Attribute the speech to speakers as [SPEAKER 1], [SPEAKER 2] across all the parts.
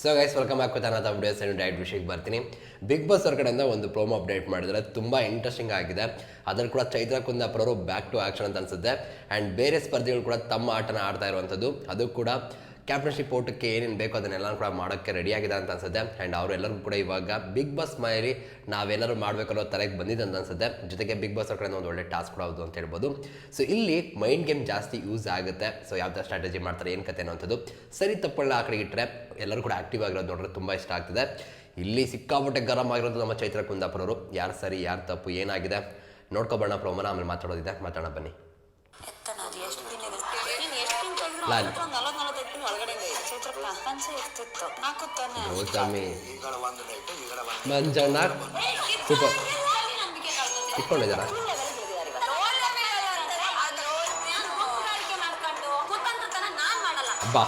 [SPEAKER 1] So guys welcome with another videos and diet ವಿಷಯಕ್ಕೆ ಬರ್ತೀನಿ. Big boss ಹೊರಗಡೆಯಿಂದ ಒಂದು ಪ್ರೋಮೋ ಅಪ್ಡೇಟ್ ಮಾಡಿದ್ರೆ ತುಂಬ ಇಂಟ್ರೆಸ್ಟಿಂಗ್ ಆಗಿದೆ. ಅದ್ರ ಕೂಡ ಚೈತ್ರ ಕುಂದಾಪುರವರು ಬ್ಯಾಕ್ ಟು ಆಕ್ಷನ್ ಅಂತ ಅನ್ಸುತ್ತೆ. ಆ್ಯಂಡ್ ಬೇರೆ ಸ್ಪರ್ಧಿಗಳು ಕೂಡ ತಮ್ಮ ಆಟನ ಆಡ್ತಾ ಇರುವಂಥದ್ದು. ಅದು ಕೂಡ ಕ್ಯಾಪ್ಟನ್ಶಿಪ್ ಓಟಕ್ಕೆ ಏನೇನು ಬೇಕೋ ಅದನ್ನೆಲ್ಲ ಕೂಡ ಮಾಡೋಕ್ಕೆ ರೆಡಿಯಾಗಿದೆ ಅಂತ ಅನ್ಸುತ್ತೆ. ಆ್ಯಂಡ್ ಅವರೆಲ್ಲರೂ ಕೂಡ ಇವಾಗ ಬಿಗ್ ಬಾಸ್ ಮೈಲಿ ನಾವೆಲ್ಲರೂ ಮಾಡಬೇಕಲ್ಲೋ ತಲೆಗೆ ಬಂದಿದೆ ಅಂತ ಅನ್ಸುತ್ತೆ. ಜೊತೆಗೆ ಬಿಗ್ ಬಾಸ್ ಅವ್ರ ಕಡೆಯಿಂದ ಒಂದು ಒಳ್ಳೆ ಟಾಸ್ಕ್ ಕೂಡ ಹೌದು ಅಂತ ಹೇಳ್ಬೋದು. ಸೊ ಇಲ್ಲಿ ಮೈಂಡ್ ಗೇಮ್ ಜಾಸ್ತಿ ಯೂಸ್ ಆಗುತ್ತೆ. ಸೊ ಯಾವ ಥರ ಸ್ಟ್ರಾಟಜಿ ಮಾಡ್ತಾರೆ ಏನು ಕತೆ ಅನ್ನೋಂಥದ್ದು ಸರಿ ತಪ್ಪಳ್ಳ ಆ ಕಡೆ ಇಟ್ಟರೆ ಎಲ್ಲರೂ ಕೂಡ ಆಕ್ಟಿವ್ ಆಗಿರೋದು ನೋಡಿದ್ರೆ ತುಂಬ ಇಷ್ಟ ಆಗ್ತದೆ. ಇಲ್ಲಿ ಸಿಕ್ಕಾಪಟ್ಟೆ ಗರಂ ಆಗಿರೋದು ನಮ್ಮ ಚೈತ್ರ ಕುಂದಾಪುರವರು. ಯಾರು ಸರಿ ಯಾರು ತಪ್ಪು ಏನಾಗಿದೆ? ನೋಡ್ಕೊಬೋಣ ಪ್ರೋಮನ ಆಮೇಲೆ ಮಾತಾಡೋದಿದೆ. ಮಾತಾಡೋಣ ಬನ್ನಿ. ಮಂಜಣ್ಣ. ಸೂಪರ್. ಇಟ್ಕೊಂಡಿದ್ದಾರ? ಬಾ.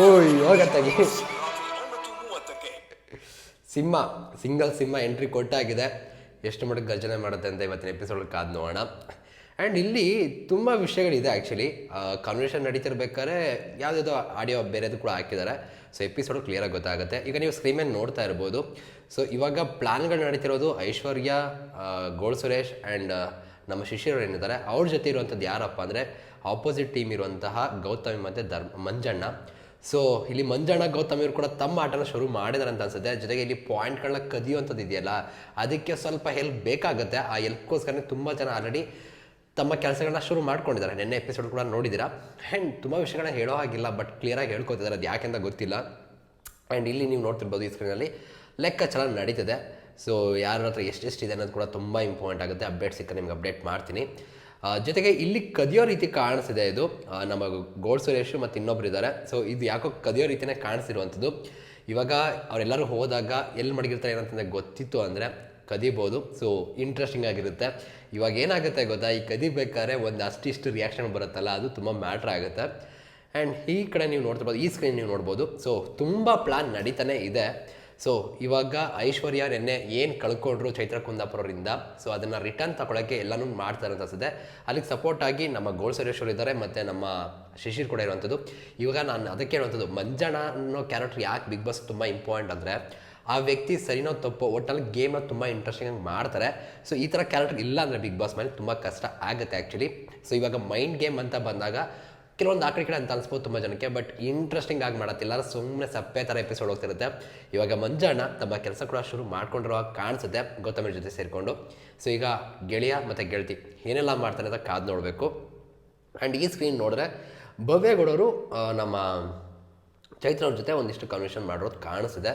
[SPEAKER 1] ಓಯ್ ಹೋಗತ್ತಾಗಿ ಸಿಂಹ ಸಿಂಗಲ್ ಸಿಂಹ ಎಂಟ್ರಿ ಕೊಟ್ಟಾಗಿದೆ. ಎಷ್ಟು ಮಟ್ಟಿಗೆ ಗರ್ಜನೆ ಮಾಡುತ್ತೆ ಅಂತ ಇವತ್ತಿನ ಎಪಿಸೋಡ್ ಕಾದು ನೋಡೋಣ. ಆ್ಯಂಡ್ ಇಲ್ಲಿ ತುಂಬ ವಿಷಯಗಳಿದೆ ಆ್ಯಕ್ಚುಲಿ ಕನ್ವರ್ಷನ್ ನಡೀತಿರ್ಬೇಕಾದ್ರೆ ಯಾವುದೋ ಆಡಿಯೋ ಬೇರೆದು ಕೂಡ ಹಾಕಿದ್ದಾರೆ. ಸೊ ಎಪಿಸೋಡ್ ಕ್ಲಿಯರಾಗಿ ಗೊತ್ತಾಗುತ್ತೆ. ಈಗ ನೀವು ಸ್ಕ್ರೀನ್ ನೋಡ್ತಾ ಇರ್ಬೋದು. ಸೊ ಇವಾಗ ಪ್ಲ್ಯಾನ್ಗಳು ನಡೀತಿರೋದು ಐಶ್ವರ್ಯ ಗೋಳ್ ಸುರೇಶ್ ಆ್ಯಂಡ್ ನಮ್ಮ ಶಿಷ್ಯರು ಏನಿದ್ದಾರೆ. ಅವ್ರ ಜೊತೆ ಇರುವಂಥದ್ದು ಯಾರಪ್ಪ ಅಂದರೆ ಆಪೋಸಿಟ್ ಟೀಮ್ ಇರುವಂತಹ ಗೌತಮಿ ಮತ್ತು ಧರ್ಮ, ಮಂಜಣ್ಣ. ಸೊ ಇಲ್ಲಿ ಮಂಜಣ್ಣ ಗೌತಮ್ ಇವರು ಕೂಡ ತಮ್ಮ ಆಟನ ಶುರು ಮಾಡಿದಾರೆ ಅಂತ ಅನ್ಸುತ್ತೆ. ಜೊತೆಗೆ ಇಲ್ಲಿ ಪಾಯಿಂಟ್ಗಳನ್ನ ಕದಿಯುವಂಥದ್ದು ಇದೆಯಲ್ಲ, ಅದಕ್ಕೆ ಸ್ವಲ್ಪ ಹೆಲ್ಪ್ ಬೇಕಾಗುತ್ತೆ. ಆ ಹೆಲ್ಪ್ಗೋಸ್ಕರನೇ ತುಂಬ ಜನ ಆಲ್ರೆಡಿ ತಮ್ಮ ಕೆಲಸಗಳನ್ನ ಶುರು ಮಾಡ್ಕೊಂಡಿದ್ದಾರೆ. ನಿನ್ನೆ ಎಪಿಸೋಡ್ ಕೂಡ ನೋಡಿದ್ದೀರಾ? ಆ್ಯಂಡ್ ತುಂಬ ವಿಷಯಗಳನ್ನ ಹೇಳೋ ಹಾಗಿಲ್ಲ ಬಟ್ ಕ್ಲಿಯರಾಗಿ ಹೇಳ್ಕೊತಿದ್ದಾರೆ. ಅದು ಯಾಕೆಂತ ಗೊತ್ತಿಲ್ಲ. ಆ್ಯಂಡ್ ಇಲ್ಲಿ ನೀವು ನೋಡ್ತಿರ್ಬೋದು ಈ ಸ್ಕ್ರೀನಲ್ಲಿ ಲೆಕ್ಕಾಚಾರ ನಡೀತದೆ. ಸೊ ಯಾರ ಹತ್ರ ಎಷ್ಟೆಷ್ಟಿದೆ ಅನ್ನೋದು ಕೂಡ ತುಂಬ ಇಂಪಾರ್ಟೆಂಟ್ ಆಗುತ್ತೆ. ಅಪ್ಡೇಟ್ ಸಿಕ್ಕ ನಿಮ್ಗೆ ಅಪ್ಡೇಟ್ ಮಾಡ್ತೀನಿ. ಜೊತೆಗೆ ಇಲ್ಲಿ ಕದಿಯೋ ರೀತಿ ಕಾಣಿಸಿದೆ ಇದು. ನಮ್ಮ ಗೋಲ್ಡ್ ಸುರೇಶ್ ಮತ್ತು ಇನ್ನೊಬ್ರು ಇದ್ದಾರೆ ಸೊ ಇದು ಯಾಕೋ ಕದಿಯೋ ರೀತಿನೇ ಕಾಣಿಸಿರುವಂಥದ್ದು ಇವಾಗ ಅವರೆಲ್ಲರೂ ಹೋದಾಗ ಎಲ್ಲಿ ಮಡಗಿರ್ತಾರೆ ಏನಂತಂದರೆ ಗೊತ್ತಿತ್ತು ಅಂದರೆ ಕದಿಬೋದು. ಸೊ ಇಂಟ್ರೆಸ್ಟಿಂಗ್ ಆಗಿರುತ್ತೆ. ಇವಾಗ ಏನಾಗುತ್ತೆ ಗೊತ್ತಾ? ಈ ಕದಿಬೇಕಾದ್ರೆ ಒಂದು ಅಷ್ಟಿಷ್ಟು ರಿಯಾಕ್ಷನ್ ಬರುತ್ತಲ್ಲ, ಅದು ತುಂಬ ಮ್ಯಾಟ್ರ್ ಆಗುತ್ತೆ. ಆ್ಯಂಡ್ ಈ ಕಡೆ ನೀವು ನೋಡ್ತಿರ್ಬೋದು, ಈ ಸ್ಕ್ರೀನ್ ನೀವು ನೋಡ್ಬೋದು. ಸೊ ತುಂಬ ಪ್ಲ್ಯಾನ್ ನಡೀತಾನೆ ಇದೆ. ಸೊ ಇವಾಗ ಐಶ್ವರ್ಯ ನೆನ್ನೆ ಏನು ಕಳ್ಕೊಂಡ್ರು ಚೈತ್ರ ಕುಂದಾಪುರರಿಂದ ಸೊ ಅದನ್ನು ರಿಟರ್ನ್ ತಗೊಳ್ಳೋಕ್ಕೆ ಎಲ್ಲನೂ ಮಾಡ್ತಾರೆ ಅಂತ ಅನ್ಸುತ್ತೆ. ಅಲ್ಲಿಗೆ ಸಪೋರ್ಟ್ ಆಗಿ ನಮ್ಮ ಗೋಳ್ ಸುರೇಶ್ವರ್ ಇದ್ದಾರೆ ಮತ್ತು ನಮ್ಮ ಶಿಶಿರ್ ಕೂಡ ಇರುವಂಥದ್ದು ಇವಾಗ ನಾನು ಅದಕ್ಕೆ ಹೇಳುವಂಥದ್ದು ಮಂಜಣ್ಣ ಅನ್ನೋ ಕ್ಯಾರೆಕ್ಟರ್ ಯಾಕೆ ಬಿಗ್ ಬಾಸ್ ತುಂಬ ಇಂಪಾರ್ಟೆಂಟ್ ಅಂದರೆ, ಆ ವ್ಯಕ್ತಿ ಸರಿನೋ ತಪ್ಪು ಒಟ್ಟಲ್ಲಿ ಗೇಮ್ನ ತುಂಬ ಇಂಟ್ರೆಸ್ಟಿಂಗ್ ಆಗಿ ಮಾಡ್ತಾರೆ. ಸೊ ಈ ಥರ ಕ್ಯಾರೆಕ್ಟರ್ ಇಲ್ಲ ಅಂದರೆ ಬಿಗ್ ಬಾಸ್ ಮೇಲೆ ತುಂಬ ಕಷ್ಟ ಆಗುತ್ತೆ ಆ್ಯಕ್ಚುಲಿ ಸೊ ಇವಾಗ ಮೈಂಡ್ ಗೇಮ್ ಅಂತ ಬಂದಾಗ ಕೆಲವೊಂದು ಆ ಕಡೆ ಕಡೆ ಅಂತ ಅನ್ಸ್ಬೋದು ತುಂಬ ಜನಕ್ಕೆ ಬಟ್ ಇಂಟ್ರೆಸ್ಟಿಂಗ್ ಆಗಿ ಮಾಡತ್ತಿಲ್ಲ ಸುಮ್ಮನೆ ಸಪ್ಪೆ ಥರ ಎಪಿಸೋಡ್ ಹೋಗ್ತಿರುತ್ತೆ. ಇವಾಗ ಮಂಜಣ್ಣ ತಮ್ಮ ಕೆಲಸ ಕೂಡ ಶುರು ಮಾಡ್ಕೊಂಡಿರೋ ಕಾಣಿಸುತ್ತೆ ಗೌತಮಿ ಜೊತೆ ಸೇರಿಕೊಂಡು. ಸೊ ಈಗ ಗೆಳೆಯ ಮತ್ತು ಗೆಳತಿ ಏನೆಲ್ಲ ಮಾಡ್ತಾರೆ ಅಂತ ಕಾದು ನೋಡಬೇಕು. ಆ್ಯಂಡ್ ಈ ಸ್ಕ್ರೀನ್ ನೋಡಿದ್ರೆ ಭವ್ಯಗೌಡರು ನಮ್ಮ ಚೈತ್ರ ಅವ್ರ ಜೊತೆ ಒಂದಿಷ್ಟು ಕನ್ವರ್ಷನ್ ಮಾಡಿರೋದು ಕಾಣಿಸಿದೆ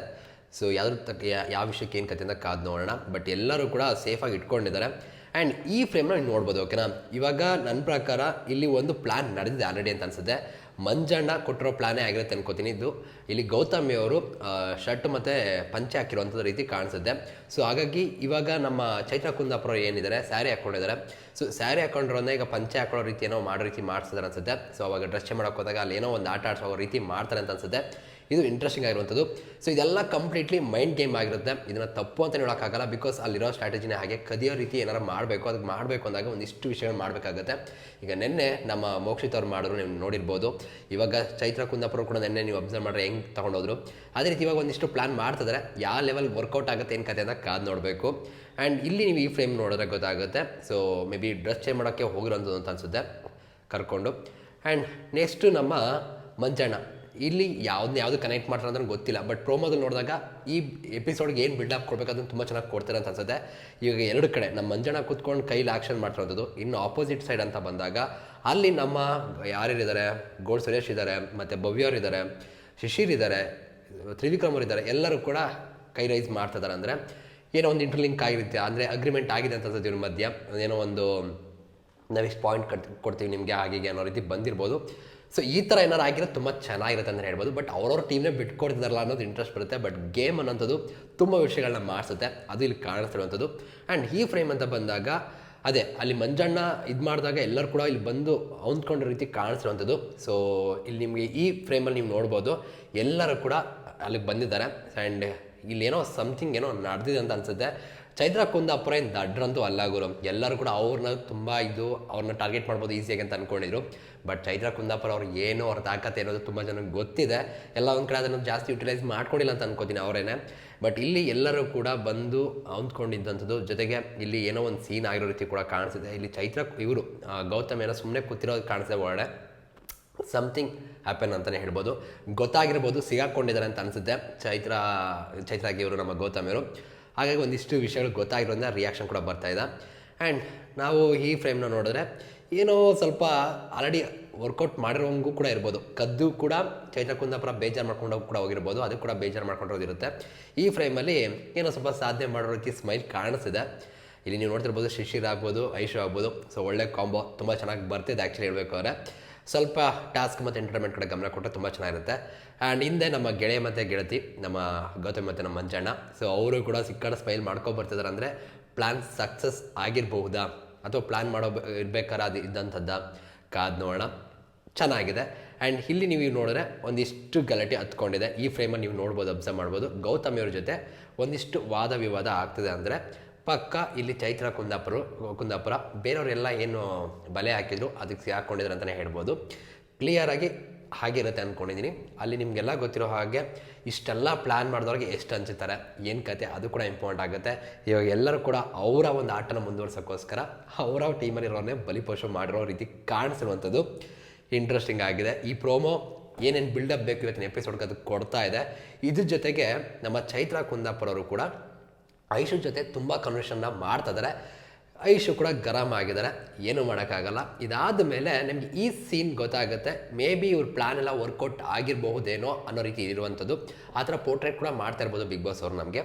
[SPEAKER 1] ಸೊ ಯಾವ್ದ್ರ ಯಾವ ವಿಷಯಕ್ಕೆ ಏನು ಅಂತ ಕಾದು ನೋಡೋಣ. ಬಟ್ ಎಲ್ಲರೂ ಕೂಡ ಸೇಫಾಗಿ ಇಟ್ಕೊಂಡಿದ್ದಾರೆ. ಆ್ಯಂಡ್ ಈ ಫ್ರೇಮ್ನ ನೀವು ನೋಡ್ಬೋದು ಓಕೆನಾ ಇವಾಗ ನನ್ನ ಪ್ರಕಾರ ಇಲ್ಲಿ ಒಂದು ಪ್ಲ್ಯಾನ್ ನಡೆದಿದೆ ಆಲ್ರೆಡಿ ಅಂತ ಅನ್ಸುತ್ತೆ. ಮಂಜಣ್ಣ ಕೊಟ್ಟಿರೋ ಪ್ಲಾನೇ ಆಗಿರುತ್ತೆ ಅನ್ಕೋತೀನಿ ಇದು. ಇಲ್ಲಿ ಗೌತಮಿ ಅವರು ಶರ್ಟ್ ಮತ್ತು ಪಂಚೆ ಹಾಕಿರುವಂಥದ್ದು ರೀತಿ ಕಾಣಿಸುತ್ತೆ. ಸೊ ಹಾಗಾಗಿ ಇವಾಗ ನಮ್ಮ ಚೈತ್ರ ಕುಂದಾಪುರ ಏನಿದ್ದಾರೆ ಸ್ಯಾರಿ ಹಾಕ್ಕೊಂಡಿದ್ದಾರೆ ಸೊ ಸ್ಯಾರಿ ಹಾಕೊಂಡಿರೋದ್ರೆ ಈಗ ಪಂಚೆ ಹಾಕೊಳ್ಳೋ ರೀತಿ ಏನೋ ಮಾಡೋ ರೀತಿ ಮಾಡ್ಸಿದಾರೆ ಅನ್ಸುತ್ತೆ. ಸೊ ಅವಾಗ ಡ್ರೆಸ್ ಮಾಡೋಕೆ ಹೋದಾಗ ಅಲ್ಲಿ ಏನೋ ಒಂದು ಆಟ ಆಡ್ಸೋ ರೀತಿ ಮಾಡ್ತಾರೆ ಅಂತ ಅನ್ಸುತ್ತೆ. ಇದು ಇಂಟ್ರೆಸ್ಟಿಂಗ್ ಆಗಿರುವಂಥದ್ದು. ಸೊ ಇದೆಲ್ಲ ಕಂಪ್ಲೀಟ್ಲಿ ಮೈಂಡ್ ಗೇಮ್ ಆಗಿರುತ್ತೆ. ಇದನ್ನು ತಪ್ಪು ಅಂತ ಹೇಳೋಕ್ಕಾಗಲ್ಲ ಬಿಕಾಸ್ ಅಲ್ಲಿರೋ ಸ್ಟ್ರಾಟಜಿನೇ ಹಾಗೆ ಕದಿಯೋ ರೀತಿ ಏನಾರು ಮಾಡಬೇಕು, ಅದಕ್ಕೆ ಮಾಡಬೇಕು ಅಂದಾಗ ಒಂದಿಷ್ಟು ವಿಷಯಗಳು ಮಾಡಬೇಕಾಗುತ್ತೆ. ಈಗ ನಿನ್ನೆ ನಮ್ಮ ಮೋಕ್ಷಿತ್ ಅವ್ರು ಮಾಡಿದ್ರು, ನೀವು ನೋಡಿರ್ಬೋದು. ಇವಾಗ ಚೈತ್ರ ಕುಂದಾಪುರ ಕೂಡ ನಿನ್ನೆ ನೀವು ಅಬ್ಸರ್ವ್ ಮಾಡಿದ್ರೆ ಹೆಂಗೆ ತೊಗೊಂಡೋದ್ರು. ಅದೇ ರೀತಿ ಇವಾಗ ಒಂದಿಷ್ಟು ಪ್ಲಾನ್ ಮಾಡ್ತಿದ್ರೆ. ಯಾವ ಲೆವೆಲ್ ವರ್ಕೌಟ್ ಆಗುತ್ತೆ, ಏನು ಕತೆ ಅಂತ ಕಾದು ನೋಡಬೇಕು. ಆ್ಯಂಡ್ ಇಲ್ಲಿ ನೀವು ಈ ಫ್ರೇಮ್ ನೋಡಿದ್ರೆ ಗೊತ್ತಾಗುತ್ತೆ. So maybe dress change ಮಾಡೋಕ್ಕೆ ಹೋಗಿರೋಂಥದ್ದು ಅಂತ ಅನಿಸುತ್ತೆ. ಕರ್ಕೊಂಡು. ಆ್ಯಂಡ್ ನೆಕ್ಸ್ಟು ನಮ್ಮ ಮಂಜಣ್ಣ. ಇಲ್ಲಿ ಯಾವ್ದು ಯಾವುದು ಕನೆಕ್ಟ್ ಮಾಡ್ತಾರೆ ಅಂದ್ರೆ ಗೊತ್ತಿಲ್ಲ. ಬಟ್ ಪ್ರೋಮೋದಲ್ಲಿ ನೋಡಿದಾಗ ಈ ಎಪಿಸೋಡ್ಗೆ ಏನು ಬಿಲ್ಡಪ್ ಕೊಡಬೇಕಾದ್ರೆ ತುಂಬ ಚೆನ್ನಾಗಿ ಕೊಡ್ತಾರೆ ಅಂತ ಅನ್ಸುತ್ತೆ. ಇವಾಗ ಎರಡು ಕಡೆ, ನಮ್ಮ ಮಂಜಣ್ಣ ಕೂತ್ಕೊಂಡು ಕೈಲಿ ಆಕ್ಷನ್ ಮಾಡ್ತಿರೋದು, ಇನ್ನು ಆಪೋಸಿಟ್ ಸೈಡ್ ಅಂತ ಬಂದಾಗ ಅಲ್ಲಿ ನಮ್ಮ ಯಾರ್ಯಾರಿದ್ದಾರೆ? ಗೋಲ್ಡ್ ಸುರೇಶ್ ಇದ್ದಾರೆ, ಮತ್ತು ಭವ್ಯವ್ರು ಇದ್ದಾರೆ, ಶಿಶಿರ್ ಇದ್ದಾರೆ, ತ್ರಿವಿಕ್ರಮ್ ಇದ್ದಾರೆ, ಎಲ್ಲರೂ ಕೂಡ ಕೈ ರೈಸ್ ಮಾಡ್ತಿದ್ದಾರೆ ಅಂದರೆ ಏನೋ ಒಂದು ಇಂಟರ್ಲಿಂಕ್ ಆಗಿರುತ್ತೆ. ಅಂದರೆ ಅಗ್ರಿಮೆಂಟ್ ಆಗಿದೆ ಅಂತ ಅನ್ಸುತ್ತೆ ಇವ್ರ ಮಧ್ಯ. ಏನೋ ಒಂದು ನಾವಿಷ್ಟು ಪಾಯಿಂಟ್ ಕಟ್ ಕೊಡ್ತೀವಿ ನಿಮಗೆ ಹಾಗೆ ಅನ್ನೋ ರೀತಿ ಬಂದಿರ್ಬೋದು. ಸೊ ಈ ಥರ ಏನಾರು ಆಗಿರೋ ತುಂಬ ಚೆನ್ನಾಗಿರುತ್ತೆ ಅಂತ ಹೇಳ್ಬೋದು. ಬಟ್ ಅವ್ರವ್ರ ಟೀಮ್ನೇ ಬಿಟ್ಕೊಡ್ತಿದಾರಲ್ಲ ಅನ್ನೋದು ಇಂಟ್ರೆಸ್ಟ್ ಬರುತ್ತೆ. ಬಟ್ ಗೇಮ್ ಅನ್ನೋಂಥದ್ದು ತುಂಬ ವಿಷಯಗಳನ್ನ ಮಾಡಿಸುತ್ತೆ. ಅದು ಇಲ್ಲಿ ಕಾಣಿಸ್ತಿರುವಂಥದ್ದು. ಆ್ಯಂಡ್ ಈ ಫ್ರೇಮ್ ಅಂತ ಬಂದಾಗ, ಅದೇ, ಅಲ್ಲಿ ಮಂಜಣ್ಣ ಇದು ಮಾಡಿದಾಗ ಎಲ್ಲರೂ ಕೂಡ ಇಲ್ಲಿ ಬಂದು ಹೊಂದ್ಕೊಂಡ ರೀತಿ ಕಾಣಿಸ್ತಿರುವಂಥದ್ದು. ಸೊ ಇಲ್ಲಿ ನಿಮಗೆ ಈ ಫ್ರೇಮಲ್ಲಿ ನೀವು ನೋಡ್ಬೋದು. ಎಲ್ಲರೂ ಕೂಡ ಅಲ್ಲಿಗೆ ಬಂದಿದ್ದಾರೆ. ಆ್ಯಂಡ್ ಇಲ್ಲೇನೋ ಸಮಥಿಂಗ್ ಏನೋ ನಡೆದಿದೆ ಅಂತ ಅನ್ಸುತ್ತೆ. ಚೈತ್ರ ಕುಂದಾಪುರ ಏನು ದಡ್ರಂತೂ ಅಲ್ಲ ಗುರು. ಎಲ್ಲರೂ ಕೂಡ ಅವ್ರನ್ನ ತುಂಬ ಇದು ಅವ್ರನ್ನ ಟಾರ್ಗೆಟ್ ಮಾಡ್ಬೋದು ಈಸಿಯಾಗಿ ಅಂತ ಅಂದ್ಕೊಂಡಿದ್ರು ಬಟ್ ಚೈತ್ರ ಕುಂದಾಪುರ ಅವ್ರು ಏನು ಅವ್ರ ತಾಕತ್ತೆ ಅನ್ನೋದು ತುಂಬ ಜನಕ್ಕೆ ಗೊತ್ತಿದೆ. ಎಲ್ಲ ಒಂದು ಕಡೆ ಅದನ್ನು ಜಾಸ್ತಿ ಯುಟಿಲೈಸ್ ಮಾಡ್ಕೊಂಡಿಲ್ಲ ಅಂತ ಅನ್ಕೋತೀನಿ ಅವರೇನೆ. ಬಟ್ ಇಲ್ಲಿ ಎಲ್ಲರೂ ಕೂಡ ಬಂದು ಅಂದ್ಕೊಂಡಿದ್ದಂಥದ್ದು ಜೊತೆಗೆ ಇಲ್ಲಿ ಏನೋ ಒಂದು ಸೀನ್ ಆಗಿರೋ ರೀತಿ ಕೂಡ ಕಾಣಿಸಿದೆ. ಇಲ್ಲಿ ಚೈತ್ರ ಇವರು ಗೌತಮ್ ಏನೋ ಸುಮ್ಮನೆ ಕೂತಿರೋದು ಕಾಣಿಸಿದೆ ಒಳಗಡೆ ಸಮಥಿಂಗ್ ಹ್ಯಾಪನ್ ಅಂತಲೇ ಹೇಳ್ಬೋದು. ಗೊತ್ತಾಗಿರ್ಬೋದು, ಸಿಗಾಕೊಂಡಿದ್ದಾರೆ ಅಂತ ಅನಿಸುತ್ತೆ. ಚೈತ್ರ, ಚೈತ್ರಾಗಿ ಇವರು ನಮ್ಮ ಗೌತಮ್ ಇವರು. ಹಾಗಾಗಿ ಒಂದಿಷ್ಟು ವಿಷಯಗಳು ಗೊತ್ತಾಗಿರೋದ್ರಿಂದ ರಿಯಾಕ್ಷನ್ ಕೂಡ ಬರ್ತಾ ಇದೆ. ಆ್ಯಂಡ್ ನಾವು ಈ ಫ್ರೇಮ್ನ ನೋಡಿದ್ರೆ ಏನೋ ಸ್ವಲ್ಪ ಆಲ್ರೆಡಿ ವರ್ಕೌಟ್ ಮಾಡಿರೋಂಗೂ ಕೂಡ ಇರ್ಬೋದು. ಕದ್ದು ಕೂಡ, ಚೈತ್ರ ಕುಂದಾಪುರ ಬೇಜಾರು ಮಾಡ್ಕೊಂಡು ಕೂಡ ಹೋಗಿರ್ಬೋದು. ಅದು ಕೂಡ ಬೇಜಾರು ಮಾಡ್ಕೊಂಡಿರೋದಿರುತ್ತೆ ಈ ಫ್ರೇಮಲ್ಲಿ ಏನೋ ಸ್ವಲ್ಪ ಸಾಧನೆ ಮಾಡೋ ರೀತಿ ಸ್ಮೈಲ್ ಕಾಣಿಸ್ತಿದೆ. ಇಲ್ಲಿ ನೀವು ನೋಡ್ತಿರ್ಬೋದು, ಶಿಶಿರ್ ಆಗ್ಬೋದು ಐಶು ಆಗ್ಬೋದು. ಸೊ ಒಳ್ಳೆ ಕಾಂಬೋ ತುಂಬ ಚೆನ್ನಾಗಿ ಬರ್ತಿದೆ ಆ್ಯಕ್ಚುಲಿ ಹೇಳ್ಬೇಕಾದ್ರೆ ಸ್ವಲ್ಪ ಟಾಸ್ಕ್ ಮತ್ತು ಎಂಟರ್ಟೈನ್ಮೆಂಟ್ ಕಡೆ ಗಮನ ಕೊಟ್ಟರೆ ತುಂಬ ಚೆನ್ನಾಗಿರುತ್ತೆ. ಆ್ಯಂಡ್ ಹಿಂದೆ ನಮ್ಮ ಗೆಳೆಯ ಮತ್ತು ಗೆಳತಿ, ನಮ್ಮ ಗೌತಮ್ ಮತ್ತು ನಮ್ಮ ಮಂಜಣ್ಣ ಸೊ ಅವರು ಕೂಡ ಸಿಕ್ಕಾಡ ಸ್ಮೈಲ್ ಮಾಡ್ಕೊಬರ್ತಿದ್ದಾರೆ ಅಂದರೆ ಪ್ಲ್ಯಾನ್ ಸಕ್ಸಸ್ ಆಗಿರಬಹುದಾ? ಅಥವಾ ಪ್ಲ್ಯಾನ್ ಮಾಡೋ ಇರ್ಬೇಕಾದ್ರೆ ಅದು ಇದ್ದಂಥದ್ದ? ಕಾದ್ ನೋಡೋಣ. ಚೆನ್ನಾಗಿದೆ. ಆ್ಯಂಡ್ ಇಲ್ಲಿ ನೀವು ನೋಡಿದ್ರೆ ಒಂದಿಷ್ಟು ಗಲಾಟೆ ಹತ್ಕೊಂಡಿದೆ. ಈ ಫ್ರೇಮಲ್ಲಿ ನೀವು ನೋಡ್ಬೋದು ಅಬ್ಸರ್ವ್ ಮಾಡ್ಬೋದು. ಗೌತಮ್ ಇವ್ರ ಜೊತೆ ಒಂದಿಷ್ಟು ವಾದ ವಿವಾದ ಆಗ್ತಿದೆ ಅಂದರೆ ಪಕ್ಕ ಇಲ್ಲಿ ಚೈತ್ರ ಕುಂದಾಪುರ ಕುಂದಾಪುರ. ಬೇರೆಯವರೆಲ್ಲ ಏನು ಬಲೆ ಹಾಕಿದ್ರು, ಅದಕ್ಕೆ ಹಾಕ್ಕೊಂಡಿದ್ರು ಅಂತಲೇ ಹೇಳ್ಬೋದು. ಕ್ಲಿಯರಾಗಿ ಹಾಗಿರುತ್ತೆ ಅಂದ್ಕೊಂಡಿದ್ದೀನಿ ಅಲ್ಲಿ ನಿಮಗೆಲ್ಲ ಗೊತ್ತಿರೋ ಹಾಗೆ ಇಷ್ಟೆಲ್ಲ ಪ್ಲ್ಯಾನ್ ಮಾಡಿದವ್ರಿಗೆ ಎಷ್ಟು ಹಂಚುತ್ತಾರೆ ಏನು ಕತೆ, ಅದು ಕೂಡ ಇಂಪಾರ್ಟೆಂಟ್ ಆಗುತ್ತೆ. ಇವಾಗ ಎಲ್ಲರೂ ಕೂಡ ಅವರ ಒಂದು ಆಟನ ಮುಂದುವರ್ಸೋಕ್ಕೋಸ್ಕರ ಅವರ ಟೀಮಲ್ಲಿರೋರನ್ನೇ ಬಲಿಪೋಷ ಮಾಡಿರೋ ರೀತಿ ಕಾಣಿಸಿರುವಂಥದ್ದು ಇಂಟ್ರೆಸ್ಟಿಂಗ್ ಆಗಿದೆ. ಈ ಪ್ರೋಮೋ ಏನೇನು ಬಿಲ್ಡಪ್ ಬೇಕು ಇವತ್ತಿನ ಎಪಿಸೋಡ್ಗೆ ಅದು ಕೊಡ್ತಾ ಇದೆ. ಇದ್ರ ಜೊತೆಗೆ ನಮ್ಮ ಚೈತ್ರ ಕುಂದಾಪುರವರು ಕೂಡ ಐಶು ಜೊತೆ ತುಂಬ ಕನ್ವರ್ಷನ್ನ ಮಾಡ್ತಿದ್ದಾರೆ ಐಶು ಕೂಡ ಗರಂ ಆಗಿದ್ದಾರೆ ಏನು ಮಾಡೋಕ್ಕಾಗಲ್ಲ. ಇದಾದ ಮೇಲೆ ನಿಮ್ಗೆ ಈ ಸೀನ್ ಗೊತ್ತಾಗುತ್ತೆ. ಮೇ ಬಿ ಇವ್ರ ಪ್ಲ್ಯಾನ್ ಎಲ್ಲ ವರ್ಕೌಟ್ ಆಗಿರಬಹುದೇನೋ ಅನ್ನೋ ರೀತಿ ಇರುವಂಥದ್ದು. ಆ ಥರ ಪೋರ್ಟ್ರೇಟ್ ಕೂಡ ಮಾಡ್ತಾ ಇರ್ಬೋದು ಬಿಗ್ ಬಾಸ್ ಅವ್ರು ನಮಗೆ.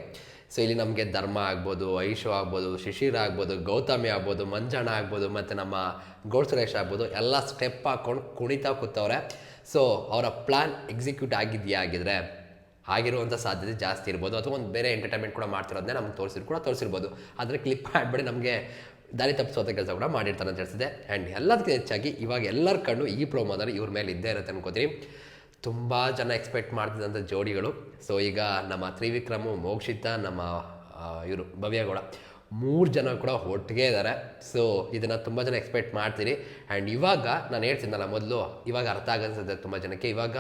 [SPEAKER 1] ಸೊ ಇಲ್ಲಿ ನಮಗೆ ಧರ್ಮ ಆಗ್ಬೋದು, ಐಶು ಆಗ್ಬೋದು, ಶಿಶಿರ ಆಗ್ಬೋದು, ಗೌತಮಿ ಆಗ್ಬೋದು, ಮಂಜಣ್ಣ ಆಗ್ಬೋದು, ಮತ್ತು ನಮ್ಮ ಗೌಡ್ ಸುರೇಶ್ ಆಗ್ಬೋದು, ಎಲ್ಲ ಸ್ಟೆಪ್ ಹಾಕ್ಕೊಂಡು ಕುಣಿತಾ ಕೂತವ್ರೆ. ಸೊ ಅವರ ಪ್ಲ್ಯಾನ್ ಎಕ್ಸಿಕ್ಯೂಟ್ ಆಗಿದೆಯಾ ಆಗಿದ್ರೆ ಆಗಿರುವಂಥ ಸಾಧ್ಯತೆ ಜಾಸ್ತಿ ಇರ್ಬೋದು. ಅಥವಾ ಒಂದು ಬೇರೆ ಎಂಟರ್ಟೈನ್ಮೆಂಟ್ ಕೂಡ ಮಾಡ್ತಿರೋದನ್ನೇ ನಮ್ಗೆ ತೋರಿಸಿದ್ರು ಕೂಡ ತೋರಿಸಿರ್ಬೋದು. ಆದರೆ ಕ್ಲಿಪ್ ಮಾಡಿಬಿಡಿ, ನಮಗೆ ದಾರಿ ತಪ್ಪಿಸೋದ ಕೆಲಸ ಕೂಡ ಮಾಡಿರ್ತಾರೆ ಅಂತ ಹೇಳ್ತಿದೆ ಆ್ಯಂಡ್ ಎಲ್ಲದಕ್ಕಿಂತ ಹೆಚ್ಚಾಗಿ ಇವಾಗ ಎಲ್ಲರ ಕಣ್ಣು ಈ ಪ್ರೋಮೋದಲ್ಲಿ ಇವ್ರ ಮೇಲೆ ಇದ್ದೇ ಇರುತ್ತೆ ಅನ್ಕೋತೀನಿ ತುಂಬ ಜನ ಎಕ್ಸ್ಪೆಕ್ಟ್ ಮಾಡ್ತಿದ್ದಂಥ ಜೋಡಿಗಳು. ಸೊ ಈಗ ನಮ್ಮ ತ್ರಿವಿಕ್ರಮು, ಮೋಕ್ಷಿತ, ನಮ್ಮ ಇವರು ಭವ್ಯಗೌಡ ಮೂರು ಜನ ಕೂಡ ಒಟ್ಟಿಗೆ ಇದ್ದಾರೆ ಸೊ ಇದನ್ನು ತುಂಬ ಜನ ಎಕ್ಸ್ಪೆಕ್ಟ್ ಮಾಡ್ತೀರಿ. ಆ್ಯಂಡ್ ಇವಾಗ ನಾನು ಹೇಳ್ತಿದ್ದೆನಲ್ಲ ಮೊದಲು, ಇವಾಗ ಅರ್ಥ ಆಗನ್ಸುತ್ತೆ ತುಂಬ ಜನಕ್ಕೆ. ಇವಾಗ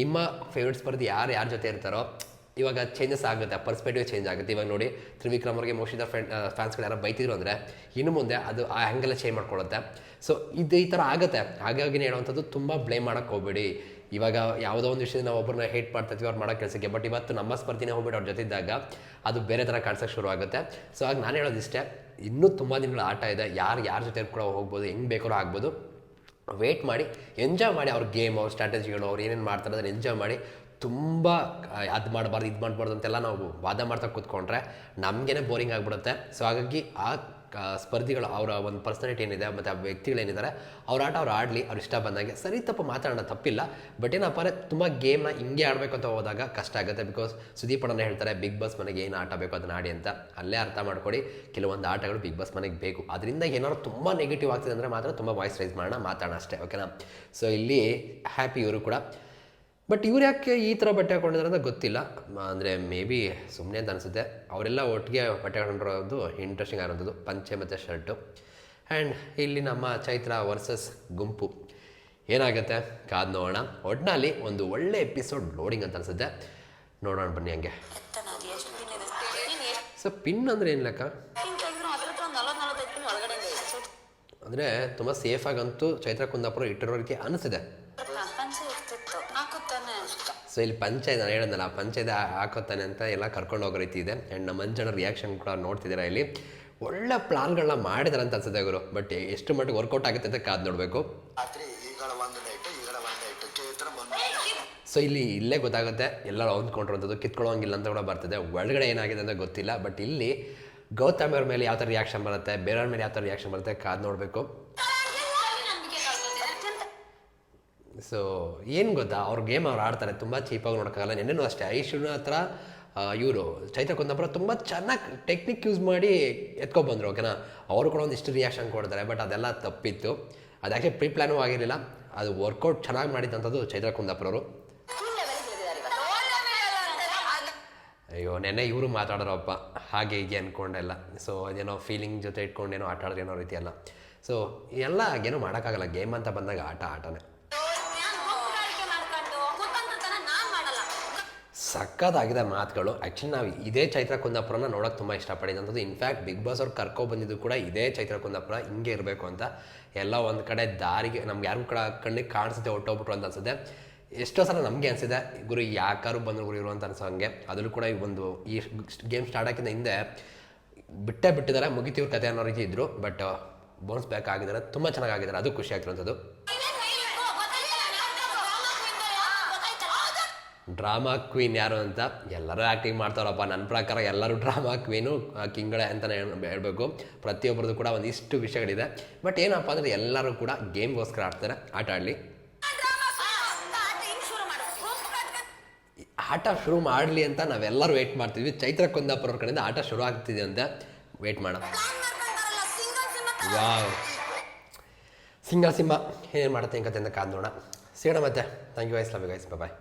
[SPEAKER 1] ನಿಮ್ಮ ಫೇವ್ರೇಟ್ ಸ್ಪರ್ಧಿ ಯಾರು, ಯಾರ ಜೊತೆ ಇರ್ತಾರೋ, ಇವಾಗ ಚೇಂಜಸ್ ಆಗುತ್ತೆ ಪರ್ಸ್ಪೆಕ್ಟಿವ್ ಚೇಂಜ್ ಆಗುತ್ತೆ. ಇವಾಗ ನೋಡಿ, ತ್ರಿವಿಕ್ರಮ್ ಅವ್ರಿಗೆ ಮೋಕ್ಷಿತ ಫ್ರೆಂಡ್ ಫ್ಯಾನ್ಸ್ಗಳು ಯಾರು ಬೈತಿದ್ರು ಅಂದರೆ, ಇನ್ನು ಮುಂದೆ ಅದು ಆ ಆ್ಯಂಗಲ್ ಚೇಂಜ್ ಮಾಡ್ಕೊಳ್ಳುತ್ತೆ. ಸೊ ಇದು ಈ ಥರ ಆಗುತ್ತೆ. ಹಾಗಾಗಿ ಹೇಳುವಂಥದ್ದು ತುಂಬ ಬ್ಲೇಮ್ ಮಾಡೋಕ್ಕೆ ಹೋಗ್ಬೇಡಿ. ಇವಾಗ ಯಾವುದೋ ಒಂದು ವಿಷಯದ ನಾವು ಒಬ್ಬರನ್ನ ಹೇಟ್ ಮಾಡ್ತಾ ಇದ್ವಿ ಅವ್ರು ಮಾಡೋ ಕೆಲಸಕ್ಕೆ ಬಟ್ ಇವತ್ತು ನಮ್ಮ ಸ್ಪರ್ಧಿನೇ ಹೋಗ್ಬಿಟ್ಟು ಅವ್ರ ಜೊತೆ ಇದ್ದಾಗ, ಅದು ಬೇರೆ ಥರ ಕಾಣಿಸೋಕೆ ಶುರು ಆಗುತ್ತೆ. ಸೊ ಆಗ ನಾನು ಹೇಳೋದಿಷ್ಟೇ, ಇನ್ನೂ ತುಂಬ ದಿನಗಳ ಆಟ ಇದೆ. ಯಾರು, ಯಾರ ಜೊತೆ ಕೂಡ ಹೋಗ್ಬೋದು, ಹೆಂಗೆ ಬೇಕಾದ್ರೂ ಆಗ್ಬೋದು. ವೇಟ್ ಮಾಡಿ ಎಂಜಾಯ್ ಮಾಡಿ ಅವ್ರ ಗೇಮ್ ಅವ್ರ ಸ್ಟ್ರಾಟಜಿಗಳು ಅವ್ರು ಏನೇನು ಮಾಡ್ತಾರೆ ಅದನ್ನು ಎಂಜಾಯ್ ಮಾಡಿ, ತುಂಬ ಅದು ಮಾಡಬಾರ್ದು, ಇದು ಮಾಡಬಾರ್ದು ಅಂತೆಲ್ಲ ನಾವು ವಾದ ಮಾಡ್ತಾ ಕೂತ್ಕೊಂಡ್ರೆ ನಮಗೇನೆ ಬೋರಿಂಗ್ ಆಗಿಬಿಡುತ್ತೆ. ಸೊ ಹಾಗಾಗಿ ಆ ಸ್ಪರ್ಧಿಗಳು, ಅವರ ಒಂದು ಪರ್ಸನಾಲಿಟಿ ಏನಿದೆ, ಮತ್ತು ಆ ವ್ಯಕ್ತಿಗಳೇನಿದ್ದಾರೆ ಅವ್ರ ಆಟ ಅವ್ರು ಆಡಲಿ, ಅವ್ರು ಇಷ್ಟ ಬಂದಾಗೆ. ಸರಿ, ತಪ್ಪು ಮಾತಾಡೋಣ, ತಪ್ಪಿಲ್ಲ. ಬಟ್ ಏನಪ್ಪ ಅಂದರೆ, ತುಂಬ ಗೇಮ್ನ ಹಿಂಗೆ ಆಡಬೇಕು ಅಂತ ಹೋದಾಗ ಕಷ್ಟ ಆಗುತ್ತೆ. ಬಿಕಾಸ್ ಸುದೀಪ್ ಅಣ್ಣ ಹೇಳ್ತಾರೆ ಬಿಗ್ ಬಾಸ್ ಮನೆಗೆ ಏನು ಆಟ ಬೇಕು ಅದನ್ನ ಆಡಿ ಅಂತ. ಅಲ್ಲೇ ಅರ್ಥ ಮಾಡ್ಕೊಡಿ, ಕೆಲವೊಂದು ಆಟಗಳು ಬಿಗ್ ಬಾಸ್ ಮನೆಗೆ ಬೇಕು. ಅದರಿಂದ ಏನಾದ್ರು ತುಂಬ ನೆಗೆಟಿವ್ ಆಗ್ತಿದೆ ಅಂದರೆ ಮಾತ್ರ ತುಂಬ ವಾಯ್ಸ್ ರೈಸ್ ಮಾಡೋಣ, ಮಾತಾಡೋಣ ಅಷ್ಟೇ ಓಕೆನಾ ಸೊ ಇಲ್ಲಿ ಹ್ಯಾಪಿ ಇವರು ಕೂಡ ಬಟ್ ಇವ್ರು ಯಾಕೆ ಈ ಥರ ಬಟ್ಟೆ ಹಾಕೊಂಡಿದ್ದಾರೆ ಅಂತ ಗೊತ್ತಿಲ್ಲ. ಅಂದರೆ ಮೇ ಬಿ ಸುಮ್ಮನೆ ಅಂತ ಅನಿಸುತ್ತೆ. ಅವರೆಲ್ಲ ಒಟ್ಟಿಗೆ ಬಟ್ಟೆ ಹಾಕೊಂಡಿರೋದು ಇಂಟ್ರೆಸ್ಟಿಂಗ್ ಆಗಿರೋದು ಪಂಚೆ ಮತ್ತು ಶರ್ಟು. ಆ್ಯಂಡ್ ಇಲ್ಲಿ ನಮ್ಮ ಚೈತ್ರ ವರ್ಸಸ್ ಗುಂಪು. ಏನಾಗುತ್ತೆ? ಕಾದು ನೋಡೋಣ. ಒಟ್ಟಿನಲ್ಲಿ ಒಂದು ಒಳ್ಳೆ ಎಪಿಸೋಡ್ ಲೋಡಿಂಗ್ ಅಂತ ಅನಿಸುತ್ತೆ. ನೋಡೋಣ ಬನ್ನಿ ಹಂಗೆ. ಸೊ ಪಿನ್ ಅಂದರೆ ಏನು ಲೆಕ್ಕ?
[SPEAKER 2] ಅಂದರೆ
[SPEAKER 1] ತುಂಬ ಸೇಫಾಗಂತೂ ಚೈತ್ರ ಕುಂದಾಪುರ ಇಟ್ಟಿರೋ ರೀತಿ ಅನಿಸಿದೆ ಸೊ ಇಲ್ಲಿ ಪಂಚಾಯತ್ ನಾನು ಹೇಳಿದ್ನಲ್ಲ ಪಂಚಾಯತ್ ಹಾಕೋತಾನೆ ಅಂತ ಎಲ್ಲ ಕರ್ಕೊಂಡು ಹೋಗೋ ರೀತಿ ಇದೆ. ಆ್ಯಂಡ್ ನಮ್ಮ ಮಂಜನ ರಿಯಾಕ್ಷನ್ ಕೂಡ ನೋಡ್ತಿದ್ದೀರಾ ಇಲ್ಲಿ? ಒಳ್ಳೆ ಪ್ಲಾನ್ಗಳನ್ನ ಮಾಡಿದಾರೆ ಅಂತ ಅನ್ಸುತ್ತೆ ಗುರು. ಬಟ್ ಎಷ್ಟು ಮಟ್ಟಿಗೆ ವರ್ಕೌಟ್ ಆಗುತ್ತೆ ಅಂತ ಕಾದು ನೋಡಬೇಕು. ಸೊ ಇಲ್ಲಿ ಇಲ್ಲೇ ಗೊತ್ತಾಗುತ್ತೆ. ಎಲ್ಲರೂ ಹೊಂದ್ಕೊಂಡಿರೋಂಥದ್ದು ಕಿತ್ಕೊಳ್ಳೋಂಗಿಲ್ಲ ಅಂತ ಕೂಡ ಬರ್ತದೆ. ಒಳಗಡೆ ಏನಾಗಿದೆ ಅಂತ ಗೊತ್ತಿಲ್ಲ. ಬಟ್ ಇಲ್ಲಿ ಗೌತಮ್ ಅವ್ರ ಮೇಲೆ ಯಾವ ಥರ ರಿಯಾಕ್ಷನ್ ಬರುತ್ತೆ ಬೇರೆಯವ್ರ ಮೇಲೆ ಯಾವ ಥರ ರಿಯಾಕ್ಷನ್ ಬರುತ್ತೆ ಕಾದು ನೋಡಬೇಕು. ಸೊ ಏನು ಗೊತ್ತಾ? ಅವ್ರ ಗೇಮ್ ಅವ್ರು ಆಡ್ತಾರೆ, ತುಂಬ ಚೀಪಾಗಿ ನೋಡೋಕ್ಕಾಗಲ್ಲ. ನೆನ್ನೆನೂ ಅಷ್ಟೇ ಐಶ್ವರ್ಯ ಹತ್ರ ಇವರು, ಚೈತ್ರ ಕುಂದಾಪುರ ತುಂಬ ಚೆನ್ನಾಗಿ ಟೆಕ್ನಿಕ್ ಯೂಸ್ ಮಾಡಿ ಎತ್ಕೊಬಂದರು ಓಕೆನಾ ಅವರು ಕೂಡ ಒಂದಿಷ್ಟು ರಿಯಾಕ್ಷನ್ ಕೊಡ್ತಾರೆ ಬಟ್ ಅದೆಲ್ಲ ತಪ್ಪಿತ್ತು. ಅದು ಆ್ಯಕ್ಚುಲಿ ಪ್ರೀ ಪ್ಲ್ಯಾನೂ ಆಗಿರಲಿಲ್ಲ. ಅದು ವರ್ಕೌಟ್ ಚೆನ್ನಾಗಿ ಮಾಡಿದ್ದಂಥದ್ದು ಚೈತ್ರ ಕುಂದಾಪುರವರು ಅಯ್ಯೋ, ನೆನ್ನೆ ಇವರು ಮಾತಾಡೋರಪ್ಪ ಹಾಗೆ ಹೀಗೆ ಅಂದ್ಕೊಂಡೆಲ್ಲ ಸೊ ಅದೇನೋ ಫೀಲಿಂಗ್ ಜೊತೆ ಇಟ್ಕೊಂಡೇನೋ ಆಟ ಆಡೋದು ಏನೋ ಸೊ ಎಲ್ಲ ಏನೋ ಮಾಡೋಕ್ಕಾಗಲ್ಲ. ಗೇಮ್ ಅಂತ ಬಂದಾಗ ಆಟ, ಆಟನೇ. ಸಕ್ಕತ್ತಾಗಿದೆ ಮಾತುಗಳು. ಆ್ಯಕ್ಚುಲಿ ನಾವು ಇದೇ ಚೈತ್ರ ಕುಂದಾಪುರನ ನೋಡೋಕ್ಕೆ ತುಂಬ ಇಷ್ಟಪಟ್ಟಿದ್ದಂಥದ್ದು ಇನ್ಫ್ಯಾಕ್ಟ್ ಬಿಗ್ ಬಾಸ್ ಅವ್ರು ಕರ್ಕೊಬಂದಿದ್ದು ಕೂಡ ಇದೇ ಚೈತ್ರ ಕುಂದಾಪುರ ಹಿಂಗೆ ಇರಬೇಕು ಅಂತ. ಎಲ್ಲ ಒಂದು ಕಡೆ ದಾರಿಗೆ, ನಮ್ಗೆ ಯಾರು ಕೂಡ ಕಣ್ಣಿಗೆ ಕಾಣಿಸುತ್ತೆ ಹೊಟ್ಟೋಗ್ಬಿಟ್ರು ಅಂತ ಅನ್ಸುತ್ತೆ. ಎಷ್ಟೋ ಸಲ ನಮಗೆ ಅನಿಸಿದೆ, ಗುರು ಯಾಕಾರು ಬಂದರು ಗುರು ಇರು ಅಂತ ಅನ್ಸೋ ಹಂಗೆ. ಅದರಲ್ಲೂ ಕೂಡ ಈ ಒಂದು ಈ ಗೇಮ್ ಸ್ಟಾರ್ಟ್ ಆಗಿದ್ದ ಹಿಂದೆ ಬಿಟ್ಟೇ ಬಿಟ್ಟಿದ್ದಾರೆ. ಮುಗಿತೀವ್ರ ಕತೆ ಅನ್ನೋ ರೀತಿ ಇದ್ದರು ಬಟ್ ಬೋನ್ಸ್ ಬ್ಯಾಕ್ ಆಗಿದ್ದಾರೆ. ತುಂಬ ಚೆನ್ನಾಗಿದ್ದಾರೆ ಅದು ಖುಷಿ ಆಗ್ತಿರೋಂಥದ್ದು ಡ್ರಾಮಾ ಕ್ವೀನ್ ಯಾರು ಅಂತ ಎಲ್ಲರೂ ಆ್ಯಕ್ಟಿಂಗ್ ಮಾಡ್ತಾರಪ್ಪ. ನನ್ನ ಪ್ರಕಾರ ಎಲ್ಲರೂ ಡ್ರಾಮಾ ಕ್ವೀನು ಕಿಂಗಳೆ ಅಂತಲೇ ಹೇಳಬೇಕು. ಪ್ರತಿಯೊಬ್ಬರದ್ದು ಕೂಡ ಒಂದಿಷ್ಟು ವಿಷಯಗಳಿದೆ. ಬಟ್ ಏನಪ್ಪ ಅಂದರೆ ಎಲ್ಲರೂ ಕೂಡ ಗೇಮ್ಗೋಸ್ಕರ ಆಡ್ತಾರೆ. ಆಟ ಆಡಲಿ. ಆಟ ಶುರು ಮಾಡಲಿ ಅಂತ ನಾವೆಲ್ಲರೂ ವೇಟ್ ಮಾಡ್ತಿದ್ವಿ ಚೈತ್ರ ಕುಂದಾಪುರ ಕಡೆಯಿಂದ ಆಟ ಶುರು ಆಗ್ತಿದೆ ಅಂತ ವೇಟ್ ಮಾಡೋಣ. ವಾವ್. ಸಿಂಗಲ್ ಸಿಂಹ ಏನು ಮಾಡುತ್ತೆ ಅಂತ ಕಾದ್ ನೋಡೋಣ ಸಿಗೋಣ ಮತ್ತೆ. ಥ್ಯಾಂಕ್ ಯು ವೈಸ್ ಲವ್ ಯು ಬಾಯ್